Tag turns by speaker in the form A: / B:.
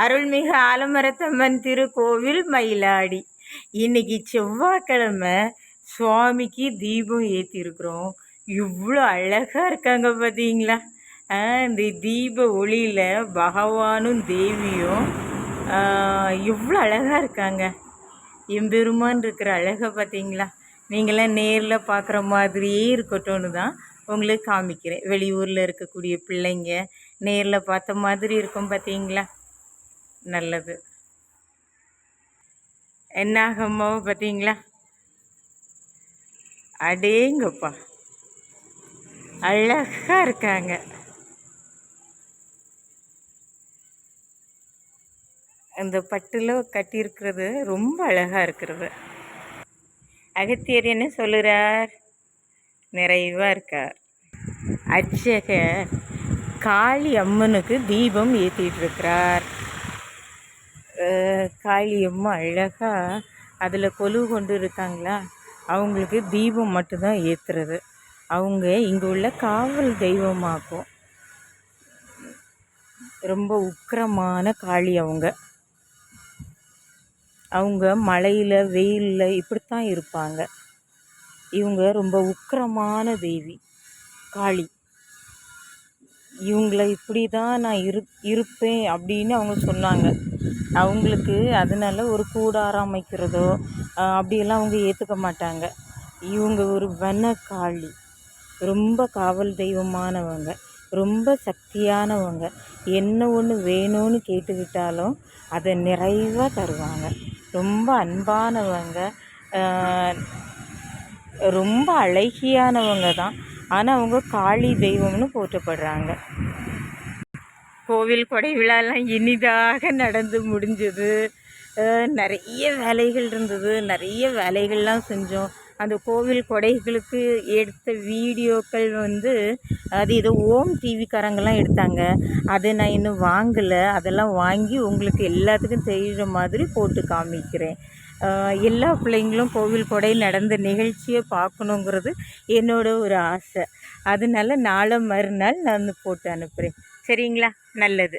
A: அருள்மிகு ஆலமரத்தம்மன் திருக்கோவில் மயிலாடி. இன்னைக்கு செவ்வாய்க்கிழமை சுவாமிக்கு தீபம் ஏற்றிருக்கிறோம் இவ்வளோ அழகாக இருக்காங்க பார்த்தீங்களா? இந்த தீப ஒளியில் பகவானும் தேவியும் இவ்வளோ எவ்வளோ அழகாக இருக்காங்க. எம்பெருமான் இருக்கிற அழகை பார்த்தீங்களா? நீங்களாம் நேரில் பார்க்குற மாதிரியே இருக்கட்டும்னு தான் உங்களுக்கு காமிக்கிறேன். வெளியூரில் இருக்கக்கூடிய பிள்ளைங்க நேரில் பார்த்த மாதிரி இருக்கும் பார்த்தீங்களா? நல்லது. என்னாகம்மாவை பார்த்தீங்களா? அடேங்கப்பா. அழகா இருக்காங்க. அந்த பட்டில் கட்டியிருக்கிறது ரொம்ப அழகா இருக்கிறது. அகத்தியர் என்ன சொல்லுறார்? நிறைவாக இருக்கார். அச்சக காளி அம்மனுக்கு தீபம் ஏற்றிட்டு இருக்கிறார். காளியம்மா அழகாக அதில் கொலு கொண்டு இருக்காங்களா? அவங்களுக்கு தீபம் மட்டும்தான் ஏற்றுறது அவங்க இங்கே உள்ள காவல் தெய்வமாக்கும். ரொம்ப உக்கிரமான காளி அவங்க. அவங்க மழையில் வெயிலில் இப்படித்தான் இருப்பாங்க. இவங்க ரொம்ப உக்கிரமான தேவி காளி. இவங்கள இப்படி தான் நான் இரு இருப்பேன் அப்படின்னு அவங்க சொன்னாங்க. அவங்களுக்கு அதனால ஒரு கூடாரம் அமைக்கிறதோ அப்படியெல்லாம் அவங்க ஏற்றுக்க மாட்டாங்க. இவங்க ஒரு வனக்காளி. ரொம்ப காவல் தெய்வமானவங்க. ரொம்ப சக்தியானவங்க. என்ன ஒன்று வேணும்னு கேட்டுக்கிட்டாலும் அதை நிறைவாக தருவாங்க. ரொம்ப அன்பானவங்க. ரொம்ப அழகியானவங்க தான். ஆனால் அவங்க காளி தெய்வம்னு போற்றப்படுறாங்க. கோவில் கொடை விழாலாம் இனிதாக நடந்து முடிஞ்சது. நிறைய வேலைகள் இருந்தது. நிறைய வேலைகள்லாம் செஞ்சோம். அந்த கோவில் கொடைகளுக்கு எடுத்த வீடியோக்கள் வந்து அது ஏதோ ஓம் டிவிக்காரங்கெல்லாம் எடுத்தாங்க. அதை நான் இன்னும் வாங்கலை. அதெல்லாம் வாங்கி உங்களுக்கு எல்லாத்துக்கும் தெரிகிற மாதிரி போட்டு காமிக்கிறேன். எல்லா பிள்ளைங்களும் கோவில் கொடை நடந்த நிகழ்ச்சியை பார்க்கணுங்கிறது என்னோட ஒரு ஆசை. அதனால நாளை மறுநாள் நான் போட்டு அனுப்புகிறேன் சரிங்களா? நல்லது.